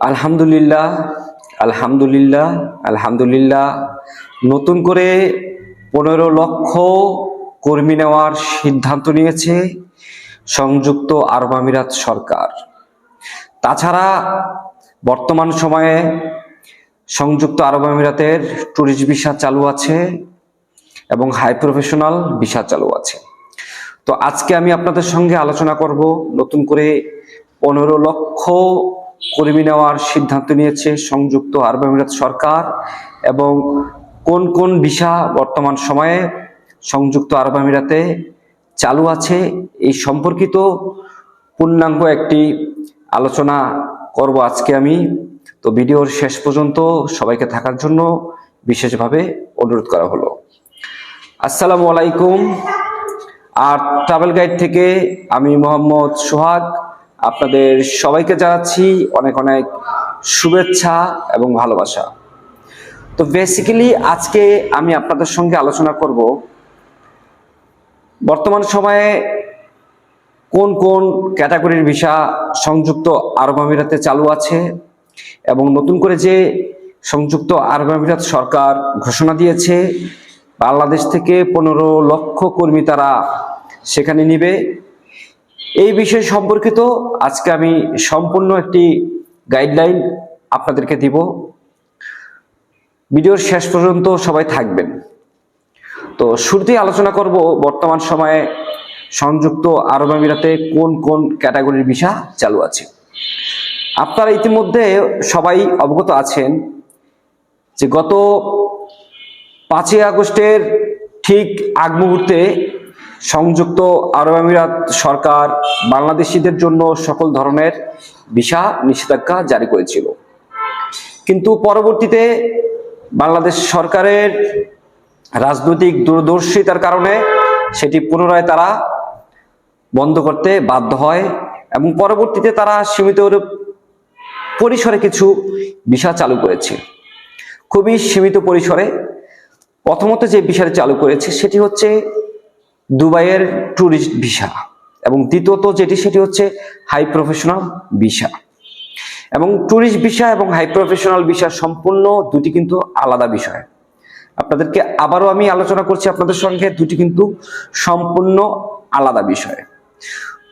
আলহামদুলিল্লাহ আলহামদুলিল্লাহ আলহামদুলিল্লাহ। নতুন করে পনেরো লক্ষ কর্মী নেওয়ার সিদ্ধান্ত নিয়েছে সংযুক্ত আরব আমিরাত সরকার। তাছাড়া বর্তমান সময়ে সংযুক্ত আরব আমিরাতের ট্যুরিস্ট ভিসা চালু আছে এবং হাই প্রফেশনাল ভিসা চালু আছে। তো আজকে আমি আপনাদের সঙ্গে আলোচনা করব নতুন করে পনেরো লক্ষ কর্মী নেওয়ার সিদ্ধান্ত নিয়েছে সংযুক্ত আরব আমিরাত সরকার এবং কোন কোন ভিসা বর্তমান সময়ে সংযুক্ত আরব আমিরাতে চালু আছে এই সম্পর্কিত পূর্ণাঙ্গ একটি আলোচনা করব আজকে আমি। তো ভিডিওর শেষ পর্যন্ত সবাইকে থাকার জন্য বিশেষভাবে অনুরোধ করা হলো। আসসালামু আলাইকুম। আর ট্রাভেল গাইড থেকে আমি মোহাম্মদ সোহাগ। আপনাদের সবাইকে জানাচ্ছি অনেক অনেক শুভেচ্ছা এবং ভালোবাসা। তো বেসিক্যালি আজকে আমি আপনাদের সঙ্গে আলোচনা করব বর্তমান সময়ে কোন কোন ক্যাটাগরির ভিসা সংযুক্ত আরব আমিরাতে চালু আছে এবং নতুন করে যে সংযুক্ত আরব আমিরাত সরকার ঘোষণা দিয়েছে, বাংলাদেশ থেকে পনেরো লক্ষ কর্মী তারা সেখানে নিবে। এই বিষয় সম্পর্কিত আজকে আমি সম্পূর্ণ একটি গাইডলাইন আপনাদেরকে দিব। ভিডিওর শেষ পর্যন্ত সবাই থাকবেন। তো শুরুতেই আলোচনা করব বর্তমান সময়ে সংযুক্ত আরব আমিরাতে কোন কোন ক্যাটাগরির ভিসা চালু আছে। আপনারা ইতিমধ্যে সবাই অবগত আছেন যে গত পাঁচই আগস্টের ঠিক আগ মুহূর্তে সংযুক্ত আরব আমিরাত সরকার বাংলাদেশিদের জন্য সকল ধরনের ভিসা নিষেধাজ্ঞা জারি করেছিল। কিন্তু পরবর্তীতে বাংলাদেশ সরকারের রাজনৈতিক দূরদর্শিতার কারণে সেটি পুনরায় তারা বন্ধ করতে বাধ্য হয় এবং পরবর্তীতে তারা সীমিত পরিসরে কিছু ভিসা চালু করেছে। খুবই সীমিত পরিসরে প্রথমত যে ভিসাটি চালু করেছে সেটি হচ্ছে দুবাইয়ের ট্যুরিস্ট ভিসা এবং দ্বিতীয়ত যেটি, সেটি হচ্ছে হাই প্রফেশনাল ভিসা এবং ট্যুরিস্ট ভিসা এবং হাই প্রফেশনাল ভিসা সম্পূর্ণ দুটি কিন্তু আলাদা বিষয়। আপনাদেরকে আবারও আমি আলোচনা করছি আপনাদের সঙ্গে, দুটি কিন্তু সম্পূর্ণ আলাদা বিষয়।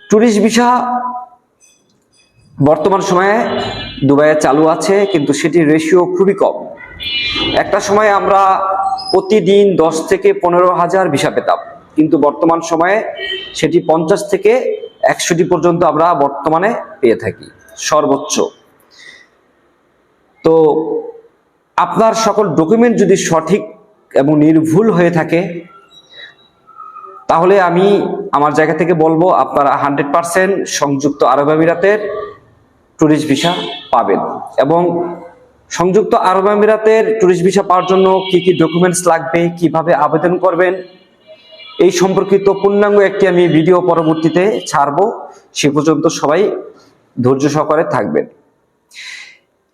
ট্যুরিস্ট ভিসা বর্তমান সময়ে দুবাইয়ে চালু আছে, কিন্তু সেটির রেশিও খুবই কম। একটা সময় আমরা প্রতিদিন দশ থেকে পনেরো হাজার ভিসা পেতাম। কিন্তু বর্তমান সময়ে সেটি পঞ্চাশ থেকে একশোটি পর্যন্ত আমরা বর্তমানে পেয়ে থাকি, সর্বোচ্চ। তো আপনার সকল ডকুমেন্ট যদি সঠিক এবং নির্ভুল হয়ে থাকে, তাহলে আমি আমার জায়গা থেকে বলব, আপনারা হান্ড্রেড পারসেন্ট সংযুক্ত আরব আমিরাতের ট্যুরিস্ট ভিসা পাবেন। এবং সংযুক্ত আরব আমিরাতের ট্যুরিস্ট ভিসা পাওয়ার জন্য কি কি ডকুমেন্টস লাগবে, কীভাবে আবেদন করবেন এই সম্পর্কিত পূর্ণাঙ্গ একটি আমি ভিডিও পরবর্তীতে ছাড়বো। সে পর্যন্ত সবাই ধৈর্য সহকারে থাকবেন।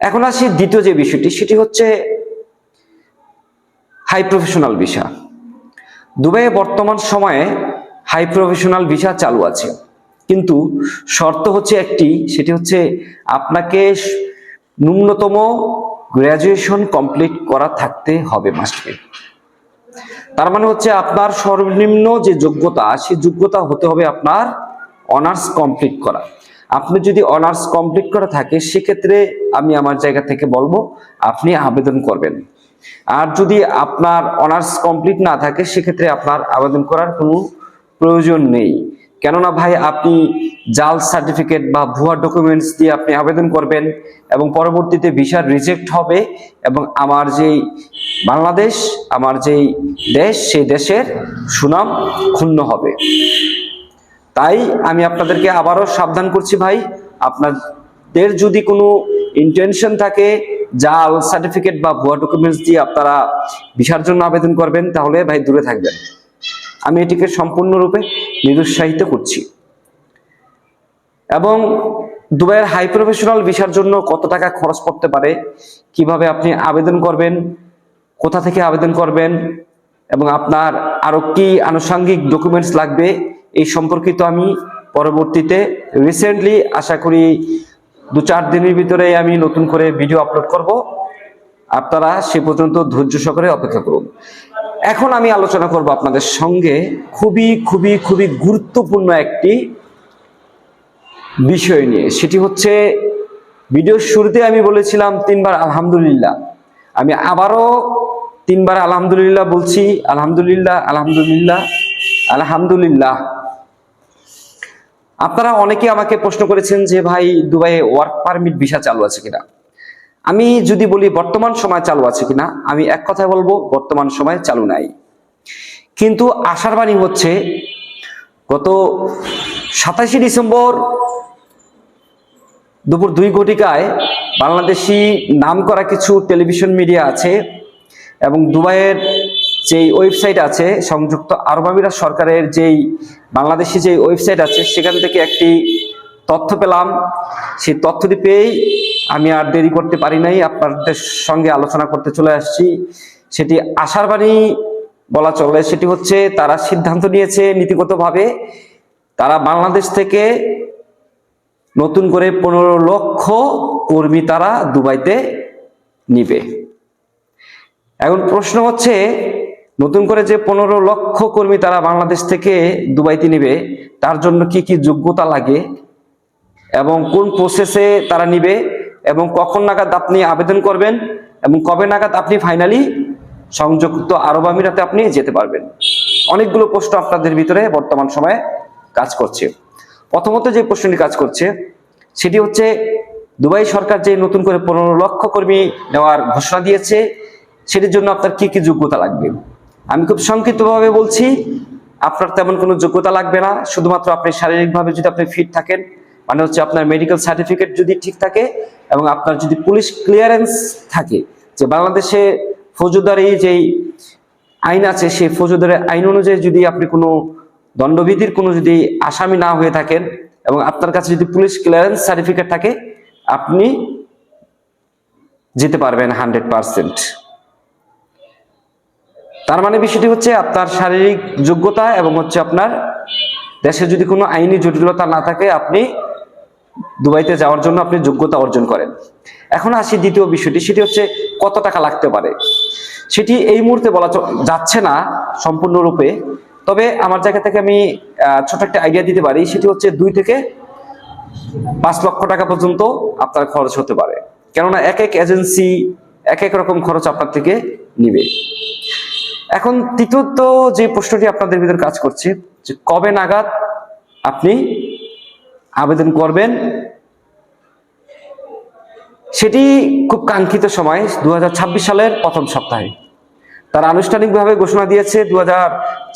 এখন আসি দ্বিতীয় যে বিষয়টি, সেটি হচ্ছে হাই প্রফেশনাল ভিসা দুবাইয়ে বর্তমান সময়ে হাই প্রফেশনাল ভিসা চালু আছে। কিন্তু শর্ত হচ্ছে একটি, সেটি হচ্ছে আপনাকে ন্যূনতম গ্র্যাজুয়েশন কমপ্লিট করা থাকতে হবে মাস্টবি তার মানে হচ্ছে আপনার সর্বনিম্ন যে যোগ্যতা, সেই যোগ্যতা হতে হবে আপনার অনার্স কমপ্লিট করা। আপনি যদি অনার্স কমপ্লিট করা থাকে, সেক্ষেত্রে আমি আমার জায়গা থেকে বলব, আপনি আবেদন করবেন। আর যদি আপনার অনার্স কমপ্লিট না থাকে, সেক্ষেত্রে আপনার আবেদন করার কোনো প্রয়োজন নেই। কেননা ভাই, আপনি জাল সার্টিফিকেট বা ভুয়া ডকুমেন্টস দিয়ে আপনি আবেদন করবেন এবং পরবর্তীতে ভিসা রিজেক্ট হবে এবং আমার যেই বাংলাদেশ, আমার যেই দেশ, সেই দেশের সুনাম ক্ষুণ্ণ হবে। তাই আমি আপনাদেরকে আবারও সাবধান করছি ভাই, আপনাদের যদি কোনো ইন্টেনশন থাকে জাল সার্টিফিকেট বা ভুয়া ডকুমেন্টস দিয়ে আপনারা ভিসার জন্য আবেদন করবেন, তাহলে ভাই দূরে থাকবেন। আমি এটিকে সম্পূর্ণরূপে নিরুৎসাহিত করছি। এবং দুবাইয়ের হাই প্রফেশনাল ভিসার জন্য কত টাকা খরচ করতে পারে, কীভাবে আপনি আবেদন করবেন, কোথা থেকে আবেদন করবেন, এবং আপনার আরও কি আনুষঙ্গিক ডকুমেন্টস লাগবে, এই সম্পর্কিত আমি পরবর্তীতে রিসেন্টলি আশা করি দু চার দিনের ভিতরে আমি নতুন করে ভিডিও আপলোড করব। আপনারা সে পর্যন্ত ধৈর্য সহকারে অপেক্ষা করুন। এখন আমি আলোচনা করব আপনাদের সঙ্গে খুবই খুবই খুবই গুরুত্বপূর্ণ একটি বিষয় নিয়ে। সেটি হচ্ছে, ভিডিওর শুরুতে আমি বলেছিলাম তিনবার আলহামদুলিল্লাহ। আমি আবারও তিনবার আলহামদুলিল্লাহ বলছি, আলহামদুলিল্লাহ আলহামদুলিল্লাহ আলহামদুলিল্লাহ। আপনারা অনেকে আমাকে প্রশ্ন করেছেন যে ভাই, দুবাইয়ে ওয়ার্ক পারমিট ভিসা চালু আছে কিনা? আমি যদি বলি বর্তমান সময় চালু আছে কিনা, আমি এক কথায় বলব বর্তমান সময় চালু নাই। কিন্তু আশার বাণী হচ্ছে, গত সাতাশে ডিসেম্বর দুপুর দুই ঘটিকায় বাংলাদেশি নাম করা কিছু টেলিভিশন মিডিয়া আছে এবং দুবাইয়ের যেই ওয়েবসাইট আছে, সংযুক্ত আরব আমিরাত সরকারের যেই বাংলাদেশি যে ওয়েবসাইট আছে, সেখান থেকে একটি তথ্য পেলাম। সেই তথ্যটি পেয়েই আমি আর দেরি করতে পারি নাই। আপনাদের সঙ্গে আলোচনা করতে চলে আসছি। সেটি আশার বাণী বলা চলে। সেটি হচ্ছে, তারা সিদ্ধান্ত নিয়েছে নীতিগতভাবে, তারা বাংলাদেশ থেকে নতুন করে পনেরো লক্ষ কর্মী তারা দুবাইতে নিবে। এখন প্রশ্ন হচ্ছে, নতুন করে যে পনেরো লক্ষ কর্মী তারা বাংলাদেশ থেকে দুবাইতে নিবে, তার জন্য কি কি যোগ্যতা লাগে? এবং কোন প্রসেসে তারা নিবে এবং কখন নাগাদ আপনি আবেদন করবেন এবং কবে নাগাদ আপনি ফাইনালি সংযুক্ত আরব আমিরাতে আপনি যেতে পারবেন। অনেকগুলো প্রশ্ন আপনাদের ভিতরে বর্তমান সময়ে কাজ করছে। প্রথমত যে প্রশ্নটি কাজ করছে, সেটি হচ্ছে দুবাই সরকার যে নতুন করে পনেরো লক্ষ কর্মী নেওয়ার ঘোষণা দিয়েছে, সেটির জন্য আপনার কি কি যোগ্যতা লাগবে? আমি খুব সংক্ষিপ্তভাবে বলছি, আপনার তেমন কোনো যোগ্যতা লাগবে না। শুধুমাত্র আপনি শারীরিকভাবে যদি আপনি ফিট থাকেন মানে হচ্ছে আপনার মেডিকেল সার্টিফিকেট যদি ঠিক থাকে এবং আপনার যদি পুলিশ ক্লিয়ারেন্স থাকে, যে বাংলাদেশে ফৌজদারি যেই আইন আছে, সেই ফৌজদারি আইন অনুযায়ী যদি আপনি কোনো দণ্ডবিধির কোনো যদি আসামি না হয়ে থাকেন এবং আপনার কাছে যদি পুলিশ ক্লিয়ারেন্স সার্টিফিকেট থাকে, আপনি যেতে পারবেন হান্ড্রেড পার্সেন্ট তার মানে বিষয়টি হচ্ছে আপনার শারীরিক যোগ্যতা এবং হচ্ছে আপনার দেশে যদি কোনো আইনি জটিলতা না থাকে, আপনি দুবাইতে যাওয়ার জন্য আপনি যোগ্যতা অর্জন করেন। এখন আসি দ্বিতীয় বিষয়টি, সেটি হচ্ছে কত টাকা লাগতে পারে। সেটি এই মুহূর্তে বলা যাচ্ছে না সম্পূর্ণরূপে, তবে আমার জায়গা থেকে আমি ছোট একটা আইডিয়া দিতে পারি। সেটি হচ্ছে দুই থেকে পাঁচ লক্ষ টাকা পর্যন্ত আপনার খরচ হতে পারে। কেননা এক এক এজেন্সি এক এক রকম খরচ আপনার থেকে নিবে। এখন তৃতীয়ত যে প্রশ্নটি আপনাদের ভিতরে কাজ করছে, যে কবে নাগাদ আপনি আবেদন করবেন। সেটি খুব কাঙ্ক্ষিত সময়, দুহাজার ছাব্বিশ সালের প্রথম সপ্তাহে। তারা আনুষ্ঠানিকভাবে ঘোষণা দিয়েছে দু হাজার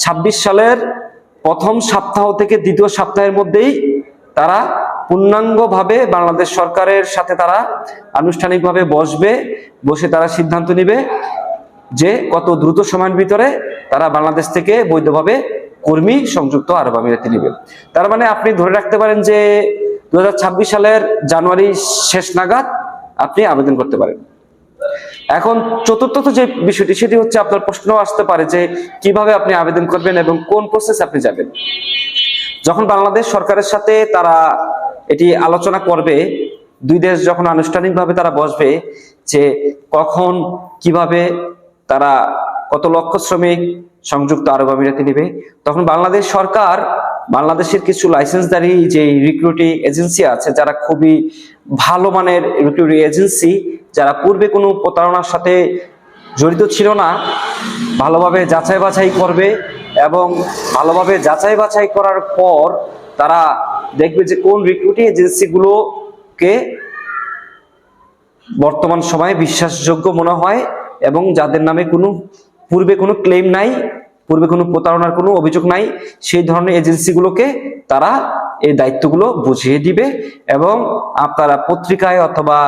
ছাব্বিশ সালের প্রথম সপ্তাহ থেকে দ্বিতীয় সপ্তাহের মধ্যেই তারা পূর্ণাঙ্গভাবে বাংলাদেশ সরকারের সাথে তারা আনুষ্ঠানিকভাবে বসবে, বসে তারা সিদ্ধান্ত নেবে যে কত দ্রুত সময়ের ভিতরে তারা বাংলাদেশ থেকে বৈধভাবে কর্মী সংযুক্ত আরব আমিরাতে নেবে। তার মানে আপনি ধরে রাখতে পারেন যে দু হাজার ছাব্বিশ সালের জানুয়ারি শেষ নাগাদ আপনি আবেদন করতে পারেন। এখন চতুর্থত যে বিষয়টি, সেটি হচ্ছে আপনার প্রশ্ন আসতে পারে যে কীভাবে আপনি আবেদন করবেন এবং কোন প্রসেস আপনি যাবেন। যখন বাংলাদেশ সরকারের সাথে তারা এটি আলোচনা করবে, দুই দেশ যখন আনুষ্ঠানিকভাবে তারা বসবে যে কখন, কীভাবে তারা কত লক্ষ শ্রমিক সংযুক্ত আরব আমিরাতে নেবে। তখন বাংলাদেশ সরকার, বাংলাদেশের কিছু লাইসেন্সদারি যে রিক্রুটিং এজেন্সি আছে, যারা খুবই ভালো মানের রিক্রুটিং এজেন্সি যারা পূর্বে কোনো প্রতারণার সাথে জড়িত ছিল না, ভালোভাবে যাচাই বাছাই করবে এবং ভালোভাবে যাচাই বাছাই করার পর তারা দেখবে যে কোন রিক্রুটিং এজেন্সিগুলোকে বর্তমান সময়ে বিশ্বাসযোগ্য মনে হয় এবং যাদের নামে কোনো পূর্বে কোনো ক্লেম নাই, পূর্বে কোনো প্রতারণার কোনো অভিযোগ নাই, সেই ধরনের এজেন্সিগুলোকে তারা এই দায়িত্বগুলো বুঝিয়ে দিবে এবং আপনারা পত্রিকায় অথবা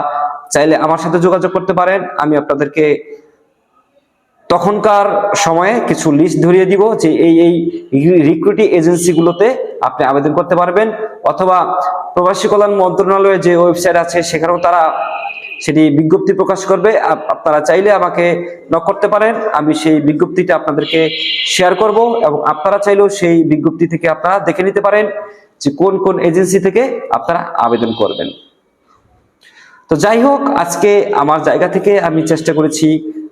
চাইলে আমার সাথে যোগাযোগ করতে পারেন, আমি আপনাদেরকে তখনকার সময়ে কিছু লিস্ট ধরিয়ে দিব যে এই এই রিক্রুটিং এজেন্সিগুলোতে আপনি আবেদন করতে পারবেন অথবা প্রবাসী কল্যাণ মন্ত্রণালয়ের যে ওয়েবসাইট আছে, সেখানেও তারা সেটি বিজ্ঞপ্তি প্রকাশ করবে। আপনারা চাইলে আমাকে নক করতে পারেন। আমি সেই বিজ্ঞপ্তিটা আপনাদেরকে শেয়ার করব এবং আপনারা চাইলেও সেই বিজ্ঞপ্তি থেকে আপনারা দেখে নিতে পারেন যে কোন কোন এজেন্সি থেকে আপনারা আবেদন করবেন। তো যাই হোক, আজকে আমার জায়গা থেকে আমি চেষ্টা করেছি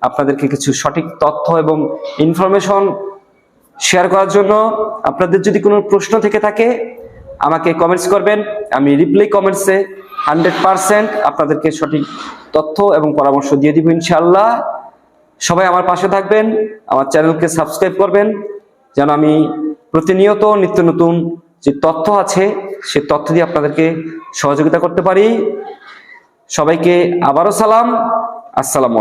আপনাদেরকে কিছু সঠিক তথ্য এবং ইনফরমেশন শেয়ার করার জন্য। আপনাদের যদি কোনো প্রশ্ন থেকে থাকে, আমাকে কমেন্টস করবেন। আমি রিপ্লাই কমেন্টসে হান্ড্রেড পারসেন্ট আপনাদেরকে সঠিক তথ্য এবং পরামর্শ দিয়ে দিব ইনশাল্লাহ সবাই আমার পাশে থাকবেন, আমার চ্যানেলকে সাবস্ক্রাইব করবেন, যেন আমি প্রতিনিয়ত নিত্য নতুন যে তথ্য আছে, সে তথ্য দিয়ে আপনাদেরকে সহযোগিতা করতে পারি। সবাইকে আবারও সালাম। আসসালামু